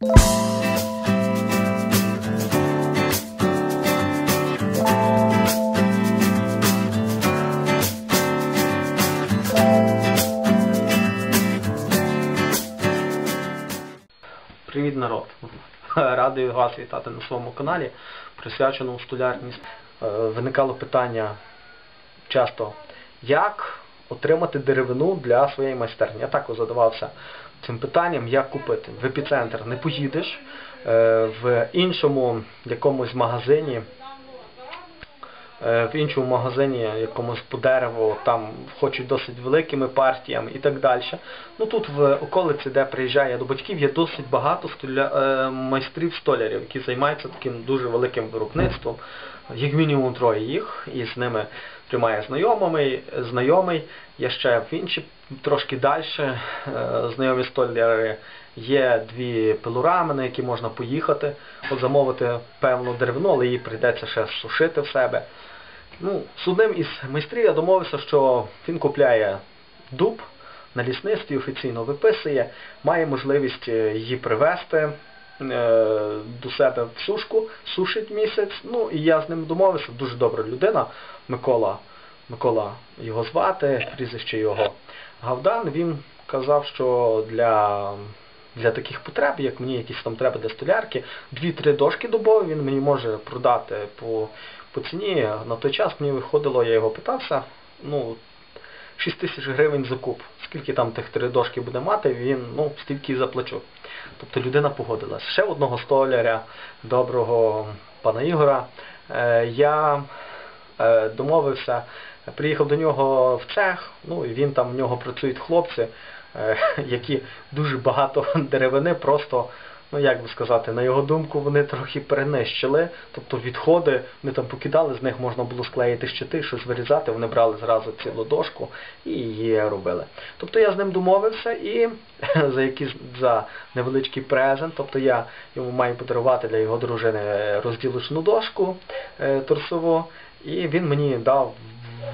Привіт, народ! Радий вас вітати на своєму каналі, присвяченому столярність. Е, Виникало питання часто, як отримати деревину для своєї майстерні. Я також задавався цим питанням, як купити. В епіцентр не поїдеш, е, в іншому якомусь магазині. Е, В іншому магазині якомусь по дереву там хочуть досить великими партіями і так далі. Ну тут в околиці, де приїжджає до батьків, є досить багато столя... е, майстрів столярів, які займаються таким дуже великим виробництвом. Як мінімум троє їх, і з ними тримає знайомий, знайомий. Є ще в інші трошки далі е, знайомі столяри. Є дві пилорами, на які можна поїхати, от замовити певну деревину, але її прийдеться ще сушити в себе. Ну, з одним із майстрів я домовився, що він купляє дуб на лісництві, офіційно виписує, має можливість е, її привезти е, до себе в сушку, сушить місяць. Ну і я з ним домовився, дуже добра людина, Микола, Микола його звати, прізвище його Гавдан. Він казав, що для для таких потреб, як мені якісь там треба для столярки, дві-три дошки дубові він мені може продати по по ціні. На той час мені виходило, я його питався, ну, 6 тисяч гривень закуп. Скільки там тих три дошки буде мати, він ну, стільки і заплачу. Тобто людина погодилась. Ще одного столяря, доброго пана Ігора, е, я е, домовився, приїхав до нього в цех, ну і він там в нього працюють хлопці. Е, які дуже багато деревини просто, ну як би сказати, на його думку, вони трохи перенищили. Тобто відходи вони там покидали, з них можна було склеїти щити, щось вирізати, вони брали зразу цілу дошку і її робили. Тобто я з ним домовився і за якийсь за невеличкий презент, тобто я йому маю подарувати для його дружини розділочну дошку е, торсову, і він мені дав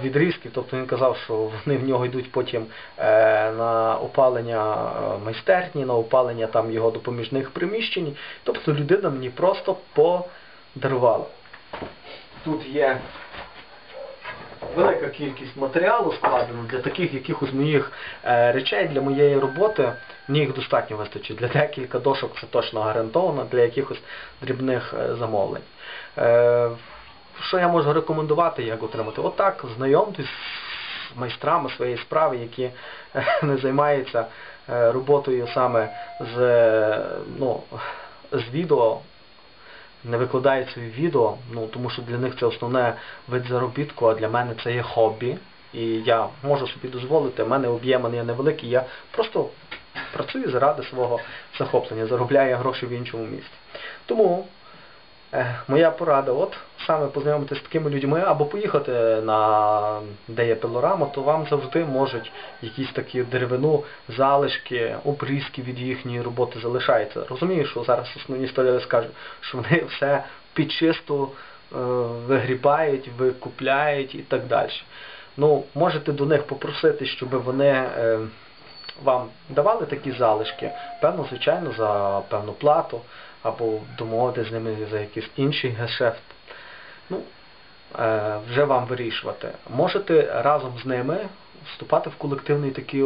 відрізків, тобто він казав, що вони в нього йдуть потім е, на опалення е, майстерні, на опалення там його допоміжних приміщень. Тобто людина мені просто подарувала. Тут є велика кількість матеріалу складено для таких якихось моїх е, речей, для моєї роботи. Мені їх достатньо вистачить. Для декілька дошок це точно гарантовано, для якихось дрібних замовлень. Е, що я можу рекомендувати, як отримати? Отак, знайомтесь з майстрами своєї справи, які не займаються е, роботою саме з ну, з відео, не викладають свої відео, ну, тому що для них це основне вид заробітку, а для мене це є хобі. І я можу собі дозволити, в мене об'єми є невеликі, я просто працюю заради свого захоплення, заробляю гроші в іншому місці. Тому Е, моя порада, от саме познайомитися з такими людьми або поїхати на де є пилорама, то вам завжди можуть якісь такі деревину, залишки, обрізки від їхньої роботи залишаються. Розумію, що зараз основні столяри скажуть, що вони все під чисту е, вигрібають, викупляють і так далі. Ну, можете до них попросити, щоб вони е, вам давали такі залишки, певно, звичайно, за певну плату або домовити з ними за якийсь інший гешефт. Ну, е, вже вам вирішувати. Можете разом з ними вступати в колективний такий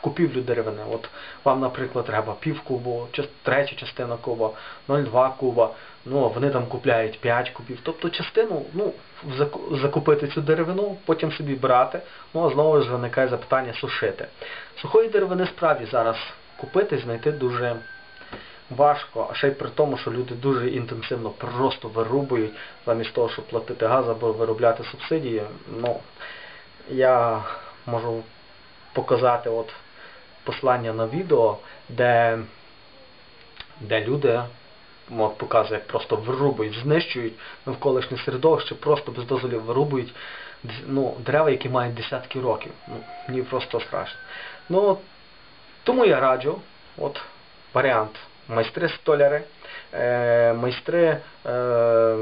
купівлю деревини. От вам, наприклад, треба пів кубу, третя частина куба, 0,2 куба. Ну, вони там купляють 5 кубів. Тобто частину ну, закупити цю деревину, потім собі брати. Ну а знову ж виникає запитання сушити. Сухої деревини справді зараз купити, знайти дуже важко, а ще й при тому, що люди дуже інтенсивно просто вирубують, замість того, щоб платити газ або виробляти субсидії. Ну, Я можу показати от послання на відео, де де люди от, показують, як просто вирубують, знищують навколишнє середовище, просто без дозволів вирубують ну, дерева, які мають десятки років. Ну, Мені просто страшно. Ну, Тому я раджу от варіант майстри столяри, е, майстри е,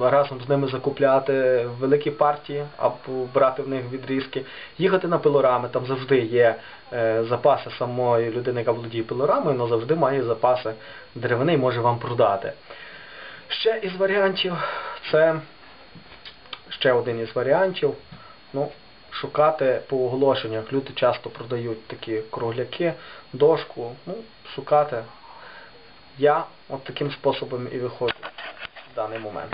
разом з ними закупляти великі партії або брати в них відрізки, їхати на пилорами, там завжди є е, запаси самої людини, яка володіє пилорамою, але завжди має запаси деревини і може вам продати. Ще із варіантів це ще один із варіантів. Ну, шукати по оголошеннях. Люди часто продають такі кругляки, дошку. Ну, шукати. Я от таким способом і виходжу в даний момент.